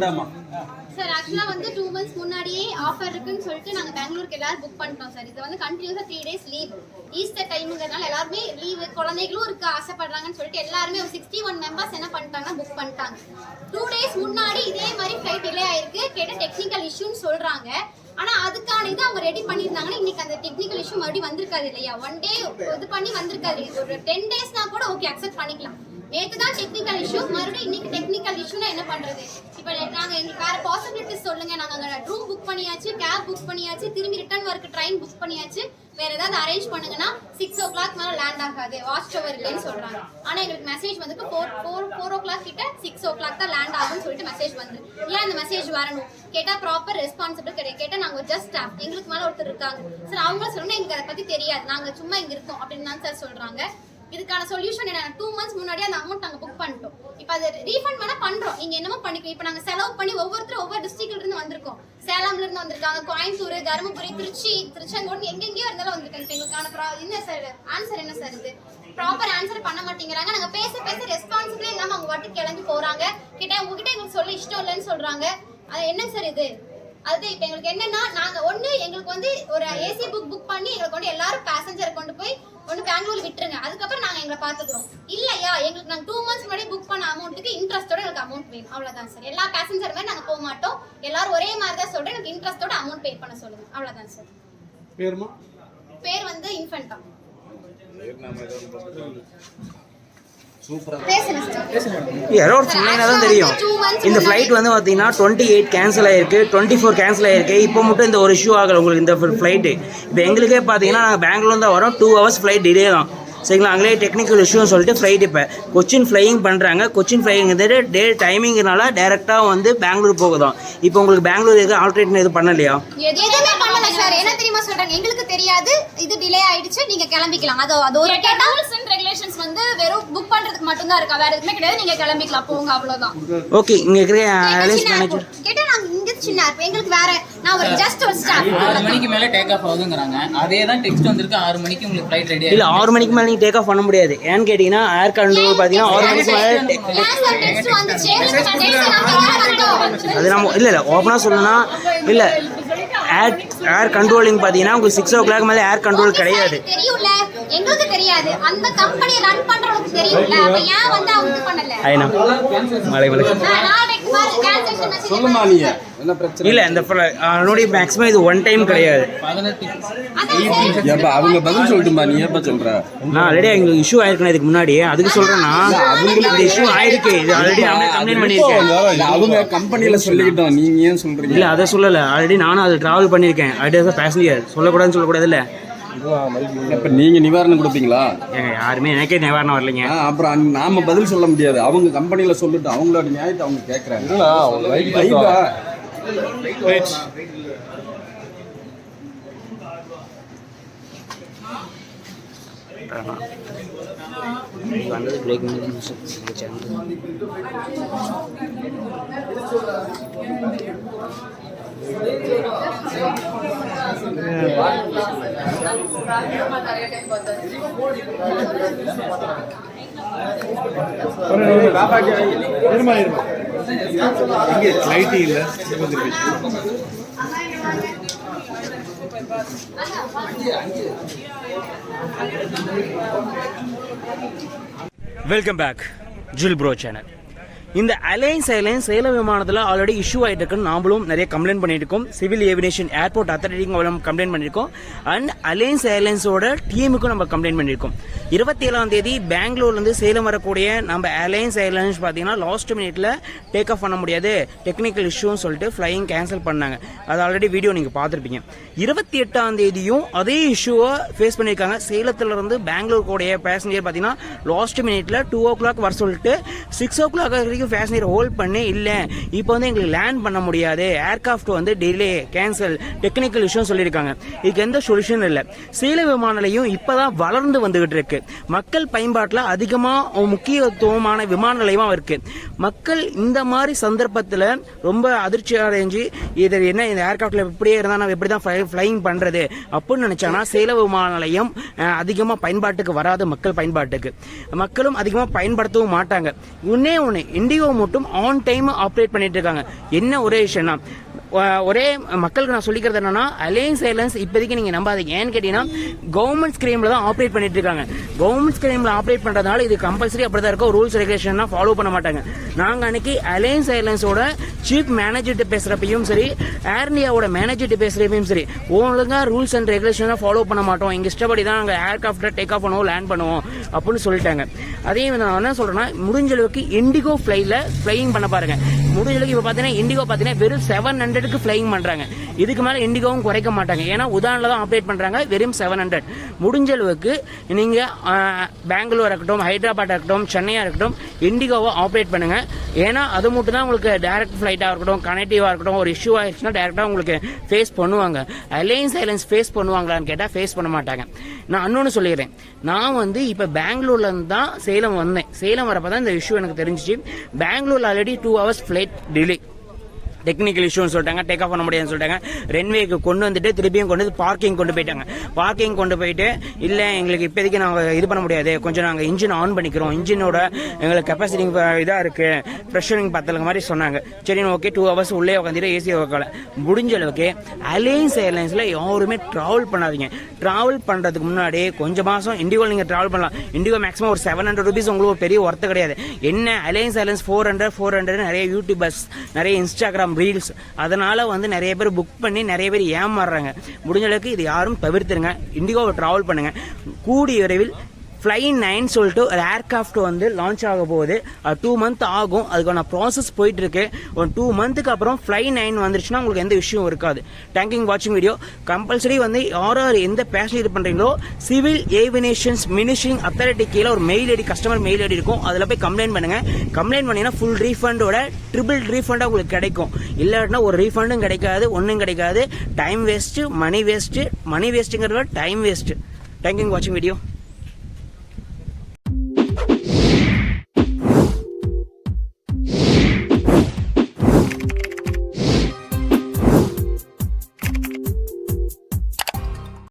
இந்தாம்மா சார் ஆக்சுவலா வந்து டூ மந்த்ஸ் முன்னாடியே ஆஃபர் இருக்குன்னு சொல்லிட்டு நாங்க பெங்களூருக்கு எல்லாரும் புக் பண்ணிட்டோம் சார் இது வந்து கண்டினியூஸா த்ரீ டேஸ் லீவ் ஈஸ்டர் டைமுங்கிறதுனால எல்லாருமே லீவு குழந்தைகளும் இருக்க ஆசைப்படுறாங்கன்னு சொல்லிட்டு எல்லாருமே ஒரு சிக்ஸ்டி ஒன் மெம்பர்ஸ் என்ன பண்ணிட்டாங்கன்னா புக் பண்ணிட்டாங்க. டூ டேஸ் முன்னாடி இதே மாதிரி ஃபிளைட் டிலே ஆயிருக்கு. கேட்ட டெக்னிக்கல் இஷ்யூன்னு சொல்றாங்க. ஆனா அதுக்கான இது அவங்க ரெடி பண்ணியிருந்தாங்கன்னா இன்னைக்கு அந்த டெக்னிக்கல் இஷ்யூ மறுபடியும் வந்திருக்காது இல்லையா? ஒன் டே இது பண்ணி வந்திருக்காது. ஒரு டென் டேஸ்னா கூட ஓகே அக்செப்ட் பண்ணிக்கலாம். நேற்று தான் டெக்னிக்கல் இஷ்யூ மறுபடியும் இன்னைக்கு டெக்னிக்கல் இஷ்யூனா என்ன பண்றது? இப்போ நாங்க எங்களுக்கு வேற பாசிபிலிட்டிஸ் சொல்லுங்க. நாங்க அங்க ரூம் புக் பண்ணியாச்சு கேப் புக் பண்ணியாச்சு திரும்பி ரிட்டர்ன் வரக்கு ட்ரெயின் புக் பண்ணியாச்சு. வேற ஏதாவது அரேஞ்ச் பண்ணுங்கன்னா சிக்ஸ் ஓ கிளாக் மேல லேண்ட் ஆகாது. வாட்ச் ஓவர் இல்லைன்னு சொல்றாங்க. ஆனா எங்களுக்கு மெசேஜ் வந்து four four four o'clock கிட்ட சிக்ஸ் ஓ கிளாக் தான் லேண்ட் ஆகும்னு சொல்லிட்டு மெசேஜ் வந்து. ஏன் அந்த மெசேஜ் வரணும்? கேட்டா ப்ராப்பர் ரெஸ்பான்சிபிள் கிடையாது. கேட்டா நாங்க ஜஸ்ட் ஸ்டாஃப் எங்களுக்கு மேல ஒருத்தர் இருக்காங்க. சார் அவங்களும் சொல்லணும் எங்களுக்கு அதை பத்தி தெரியாது. நாங்க சும்மா இங்க இருக்கோம் அப்படின்னு தான் சார் சொல்றாங்க. இதுக்கான சொல்யூஷன் என்ன? டூ மந்த்ஸ் முன்னாடி அந்த அமௌண்ட் நாங்கள் புக் பண்ணிட்டோம். இப்போ அது ரீஃபண்ட் வேணா பண்றோம். நீங்க என்னமோ பண்ணிக்கோ. இப்போ நாங்கள் செலவு பண்ணி ஒவ்வொருத்தரும் ஒவ்வொரு டிஸ்ட்ரிக்ட்ல இருந்து வந்திருக்கோம். சேலம்ல இருந்து வந்திருக்காங்க. கோயம்புத்தூர் தருமபுரி திருச்சி திருச்செங்கோடு எங்கெங்கேயோ இருந்தாலும் வந்திருக்காங்க. இப்போ எங்களுக்கான ப்ரா என்ன சார் ஆன்சர் என்ன சார் இது? ப்ராப்பர் ஆன்சர் பண்ண மாட்டேங்கிறாங்க. நாங்கள் பேச பேச ரெஸ்பான்சிபிளே இல்லாமல் அவங்க வாட்டி கிளம்பி போறாங்க. கிட்ட உங்ககிட்ட எங்களுக்கு சொல்ல இஷ்டம் இல்லைன்னு சொல்றாங்க. அது என்ன சார் இது? அது இப்போ எங்களுக்கு என்னன்னா நாங்கள் ஒன்று எங்களுக்கு வந்து ஒரு ஏசி புக் புக் பண்ணி எங்களுக்கு வந்து எல்லாரும் பேசஞ்சர் கொண்டு போய் ஒன்று பெங்களூர் விட்டுருங்க. அதுக்கப்புறம் நாங்க எங்களை பாத்துக்கிறோம். இல்லையா எங்களுக்கு நாங்க டூ மந்த்ஸ் முன்னாடி புக் பண்ண அமௌண்ட்டுக்கு இன்ட்ரெஸ்டோட எனக்கு அமௌண்ட் வேணும். அவ்வளவுதான் சார் எல்லா பேசஞ்சர் மாதிரி நாங்க போக மாட்டோம். எல்லாரும் ஒரே மாதிரி தான் சொல்றேன் எனக்கு இன்ட்ரெஸ்டோட அமௌண்ட் பே பண்ண சொல்லுங்க. அவ்வளவுதான் சார் பேருமா? பேர் வந்து இன்ஃபென்டா யாரோ ஒரு சொன்னீங்கன்னா தான் தெரியும். இந்த ஃப்ளைட் வந்து பார்த்தீங்கன்னா டுவெண்ட்டி எயிட் கேன்சல் ஆயிருக்கு டுவெண்ட்டி ஃபோர் கேன்சல் ஆயிருக்கு. இப்போ மட்டும் இந்த ஒரு இஷ்யூ ஆகலை உங்களுக்கு இந்த ஃப்ளைட்டு இப்போ எங்களுக்கே பார்த்தீங்கன்னா நாங்கள் பெங்களூர் தான் வரோம். டூ ஹவர்ஸ் ஃப்ளைட் டிலே தான். சரிங்களா? அங்கேயே டெக்னிக்கல் இஷ்யூன்னு சொல்லிட்டு ஃப்ளைட் இப்போ கொச்சின் ஃப்ளையிங் பண்ணுறாங்க கொச்சின் ஃப்ளையிங் டே டைமிங்னால டேரெக்டாக வந்து பெங்களூர் போகுதான் இப்போ உங்களுக்கு பெங்களூர் எதுவும் ஆல்ட்ரேட் எதுவும் பண்ணலையா? சார் என்ன தெரியுமா சொல்றாங்க எங்களுக்கு தெரியாது. இது டிலே ஆயிடுச்சு. நீங்க கிளம்பிக்கலாம். அது அது ஒரு கேட்டா ரூல்ஸ் அண்ட் ரெகுலேஷன்ஸ் வந்து வெறும் புக் பண்றதுக்கு மட்டும் தான் இருக்கா? வேற எதுவுமே கிடையாது. நீங்க கிளம்பிக்கலாம். போங்க அவ்வளவுதான். ஓகே இங்கே இருக்கிற அலைன்ஸ் மேனேஜர். கேட்டா நாங்க இங்க சின்ன airport. எங்களுக்கு வேற நான் ஒரு ஜஸ்ட் ஒரு ஸ்டாஃப் ஆறு மணிக்கு மேல டேக் ஆஃப் ஆகுதுங்கிறாங்க. அதே தான் டெக்ஸ்ட் வந்திருக்கு. ஆறு மணிக்கு உங்களுக்கு ஃப்ளைட் ரெடி இல்லை ஆறு மணிக்கு மேலே நீங்கள் டேக் ஆஃப் பண்ண முடியாது. ஏன்னு கேட்டிங்கன்னா ஏர் கண்ட்ரோல் பார்த்தீங்கன்னா ஆறு மணிக்கு மேலே நெக்ஸ்ட் வந்துச்சு நாங்க அது நம்ம இல்லை இல்லை ஓப்பனாக சொல்லணும்னா இல்லை ஏர் ஏர் கண்ட்ரோலிங் பார்த்தீங்கன்னா உங்களுக்கு சிக்ஸ் ஓ கிளாக் மேலே ஏர் கண்ட்ரோல் கிடையாது. எங்களுக்கு தெரியாது. அந்த கம்பெனி ரன் பண்றவங்களுக்கு தெரியும்ல. அப்ப ஏன் வந்து அவங்க இது பண்ணல? ஐநா மலை மலை நாளைக்கு பாரு சொல்லுமா நீ? என்ன பிரச்சனை? இல்லை இந்த என்னுடைய மேக்ஸிமம் இது ஒன் டைம் கிடையாது. ஏப்பா அவங்க பதில் சொல்லட்டுமா நீ ஏப்பா சொல்ற? நான் ஆல்ரெடி எங்களுக்கு இஷ்யூ ஆயிருக்கேன் இதுக்கு முன்னாடி. அதுக்கு சொல்கிறேன்னா அவங்களுக்கு இந்த இஷ்யூ ஆயிருக்கு. இது ஆல்ரெடி நானே கம்ப்ளைண்ட் பண்ணியிருக்கேன். இல்ல, அவங்க கம்பெனில சொல்லிக்கிட்டோம். நீங்க ஏன் சொல்றீங்க? இல்லை அதை சொல்லலை. ஆல்ரெடி நானும் அது ட்ராவல் பண்ணியிருக்கேன். ஆல்ரெடி பேசஞ்சர் சொல்லக்கூடாதுன்னு சொல்லக்கூடாதுல்ல. இப்ப நீங்க நிவாரணம் கொடுப்பீங்களா? ஏங்க யாருமே எனக்கே நிவாரணம் வரலைங்க. அப்புறம் நாம பதில் சொல்ல முடியாது. அவங்க கம்பெனில சொல்லிட்டு அவங்களோட நியாயத்தை அவங்க கேக்குறாங்க. வைபா. வந்தது பிரேக்கிங் நியூஸ் இருமா இருமா லைட்டு இல்லை welcome back Jil bro channel இந்த அலைன்ஸ் ஏர்லைன்ஸ் சேலம் விமானத்தில் ஆல்ரெடி இஷ்யூ ஆகிட்டு இருக்குன்னு நாமளும் நிறைய கம்ப்ளைண்ட் பண்ணிட்டு இருக்கோம் சிவில் ஏவியேஷன் ஏர்போர்ட் அத்தாரிட்டிக்கும் நம்ம கம்ப்ளைண்ட் பண்ணியிருக்கோம். அண்ட் அலைன்ஸ் ஏர்லைன்ஸோட டீமுக்கும் நம்ம கம்ப்ளைண்ட் பண்ணியிருக்கோம். இருபத்தி ஏழாம் தேதி பெங்களூர்லேருந்து சேலம் வரக்கூடிய நம்ம அலைன்ஸ் ஏர்லைன்ஸ் பார்த்தீங்கன்னா லாஸ்ட் மினிட்ல டேக் ஆஃப் பண்ண முடியாது. டெக்னிக்கல் இஷ்யூன்னு சொல்லிட்டு ஃப்ளையிங் கேன்சல் பண்ணாங்க. அது ஆல்ரெடி வீடியோ நீங்கள் பார்த்துருப்பீங்க. இருபத்தி எட்டாம் தேதியும் அதே இஷ்யூவை ஃபேஸ் பண்ணியிருக்காங்க. சேலத்துல இருந்து பெங்களூர் கூடிய பேசஞ்சர் பார்த்தீங்கன்னா லாஸ்ட் மினிட்ல டூ ஓ கிளாக் வர சொல்லிட்டு சிக்ஸ் ஓ கிளாக் வரைக்கும் பேசஞ்சர் ஹோல்ட் பண்ணே இல்லை. இப்போ வந்து எங்களுக்கு லேண்ட் பண்ண முடியாது. ஏர்கிராஃப்ட் வந்து டிலே கேன்சல் டெக்னிக்கல் இஷ்யூ சொல்லியிருக்காங்க. இதுக்கு எந்த சொல்யூஷன் இல்லை. சீல விமான நிலையம் இப்பதான் வளர்ந்து வந்துகிட்டு இருக்கு. மக்கள் பயன்பாட்டில் அதிகமாக முக்கியத்துவமான விமான நிலையமாக இருக்கு. மக்கள் இந்த மாதிரி சந்தர்ப்பத்தில் ரொம்ப அதிர்ச்சி அடைஞ்சு இது என்ன இந்த ஏர்கிராஃப்ட்ல இப்படியே இருந்தால் நம்ம எப்படி தான் ஃப்ளைங் பண்ணுறது அப்படின்னு நினச்சாங்கன்னா சேல விமான நிலையம் அதிகமாக பயன்பாட்டுக்கு வராது மக்கள் பயன்பாட்டுக்கு. மக்களும் அதிகமாக பயன்படுத்தவும் மாட்டாங்க. ஒன்னே ஒன்று இண்டிகோ மட்டும் ஆன் டைம் ஆப்ரேட் பண்ணிட்டு இருக்காங்க. என்ன ஒரே விஷயம்னா ஒரே மக்களுக்கு நான் சொல்லிக்கிறது என்னன்னா அலையன்ஸ் ஏர்லைன்ஸ் இப்போதைக்கு நீங்க நம்பாதீங்க. ஏன்னு கேட்டீங்கன்னா கவர்மெண்ட் ஸ்கிரீம்ல தான் ஆப்ரேட் பண்ணிட்டு இருக்காங்க. கவர்மெண்ட் ஸ்கிரீம்ல ஆப்ரேட் பண்றதுனால இது கம்பல்சரி அப்படிதான் இருக்கும் ரூல்ஸ் ரெகுலேஷன் ஃபாலோ பண்ண மாட்டாங்க. நாங்க அன்னைக்கு அலையன்ஸ் ஏர்லைன்ஸோட சீஃப் மேனேஜர்கிட்ட பேசுறப்பையும் சரி ஏர் இந்தியாவோட மேனேஜர்கிட்ட பேசுறப்பையும் சரி ஒழுங்கா ரூல்ஸ் அண்ட் ரெகுலேஷன் ஃபாலோ பண்ண மாட்டோம். எங்க இஷ்டப்படி தான் நாங்கள் ஏர்கிராஃப்ட டேக் ஆஃப் பண்ணுவோம் லேண்ட் பண்ணுவோம் அப்படின்னு சொல்லிட்டாங்க. அதே நான் என்ன சொல்றேன்னா முடிஞ்ச அளவுக்கு இண்டிகோ ஃபிளைல ஃபிளைங் பண்ண பாருங்க. முடிஞ்சளவுக்கு இப்போ பார்த்தீங்கன்னா இண்டிகோ பார்த்தீங்கன்னா வெறும் செவன் ஹண்ட்ரடுக்கு ஃப்ளைங் பண்ணுறாங்க இதுக்கு மேலே இண்டிகோவும் குறைக்க மாட்டாங்க. ஏன்னா உதானில் தான் ஆப்ரேட் பண்ணுறாங்க வெறும் செவன் ஹண்ட்ரட் முடிஞ்ச அளவுக்கு நீங்கள் பெங்களூர் இருக்கட்டும் ஹைதராபாத் இருக்கட்டும் சென்னையாக இருக்கட்டும் இண்டிகோவை ஆப்ரேட் பண்ணுங்கள் ஏன்னா அது மட்டும் தான் உங்களுக்கு டைரக்ட் ஃப்ளைட்டாக இருக்கட்டும் கனெக்டிவாக இருக்கட்டும் ஒரு இஷ்யூ ஆயிடுச்சுன்னா டேரெக்டாக உங்களுக்கு ஃபேஸ் பண்ணுவாங்க. அலையன்ஸ் ஐலன்ஸ் ஃபேஸ் பண்ணுவாங்களான்னு கேட்டால் ஃபேஸ் பண்ண மாட்டாங்க. நான் இன்னொன்று சொல்லிடுறேன். நான் வந்து இப்போ பெங்களூர்லேருந்து தான் சேலம் வந்தேன். சேலம் வரப்போ தான் இந்த இஷ்யூ எனக்கு தெரிஞ்சிச்சு. Bangalore already two hours flight delay technical இஷ்யூன்னு சொல்லிட்டாங்க டேக் ஆஃப் பண்ண முடியாதுன்னு சொல்லிட்டாங்க. ரன்வேக்கு கொண்டு வந்துட்டு திருப்பியும் கொண்டு வந்து பார்க்கிங் கொண்டு போயிட்டாங்க. பார்க்கிங் கொண்டு போயிட்டு இல்லை எங்களுக்கு இப்போதைக்கு நாங்கள் இது பண்ண முடியாது. கொஞ்சம் நாங்கள் இன்ஜின் ஆன் பண்ணிக்கிறோம். இன்ஜினோட எங்களுக்கு கெப்பாசிட்டி இதாக இருக்கு. ப்ரெஷரிங் பத்தலுங்க மாதிரி சொன்னாங்க. சரி ஓகே டூ ஹவர்ஸ் உள்ளே உட்காந்துட்டு ஏசி உட்கால முடிஞ்ச அளவுக்கு அலையன்ஸ் ஏர்லைன்ஸில் யாருமே ட்ராவல் பண்ணாதீங்க. ட்ராவல் பண்ணுறதுக்கு முன்னாடி கொஞ்சம் மாதம் இண்டிகோ நீங்கள் ட்ராவல் பண்ணலாம். இண்டிகோ மேக்ஸிமம் ஒரு செவன் ஹண்ட்ரட் ருபீஸ் உங்களுக்கு பெரிய ஒர்த்து கிடையாது. என்ன Alliance Airlines four hundred four hundred நிறைய யூடியூபர்ஸ் நிறைய இன்ஸ்டாகிராம் ரீல்ஸ் அதனால் வந்து நிறைய பேர் புக் பண்ணி நிறைய பேர் ஏமாறுறாங்க. முடிஞ்ச அளவுக்கு இது யாரும் தவிர்த்துருங்க. இண்டிகோவை ட்ராவல் பண்ணுங்கள் கூடிய விரைவில் ஃப்ளை நைன் சொல்லிட்டு ஒரு ஏர்க்ராஃப்ட் வந்து லான்ச் ஆக போகுது. டூ மந்த் ஆகும். அதுக்கான ப்ராசஸ் போயிட்டு இருக்கு ஒரு டூ மந்த்துக்கு அப்புறம் ஃப்ளை நைன் வந்துருச்சுன்னா உங்களுக்கு எந்த விஷயம் இருக்காது. டேங்கிங் வாட்சிங் வீடியோ கம்பல்சரி வந்து யார் யார் எந்த பேஷன் இது பண்றீங்களோ சிவில் ஏவினேஷன்ஸ் மினிஷிங் அத்தாரிட்டி கீழே ஒரு mail ID customer mail ID இருக்கும். அதில் போய் கம்ப்ளைண்ட் பண்ணுங்க. கம்ப்ளைண்ட் பண்ணீங்கன்னா ஃபுல் ரீஃபண்டோட ட்ரிபிள் ரீஃபண்டாக உங்களுக்கு கிடைக்கும். இல்லாட்டினா ஒரு ரீஃபண்டும் கிடைக்காது ஒன்றும் கிடைக்காது. Time waste money waste money வேஸ்ட்டுங்கிறத time waste thanking வாட்சிங் வீடியோ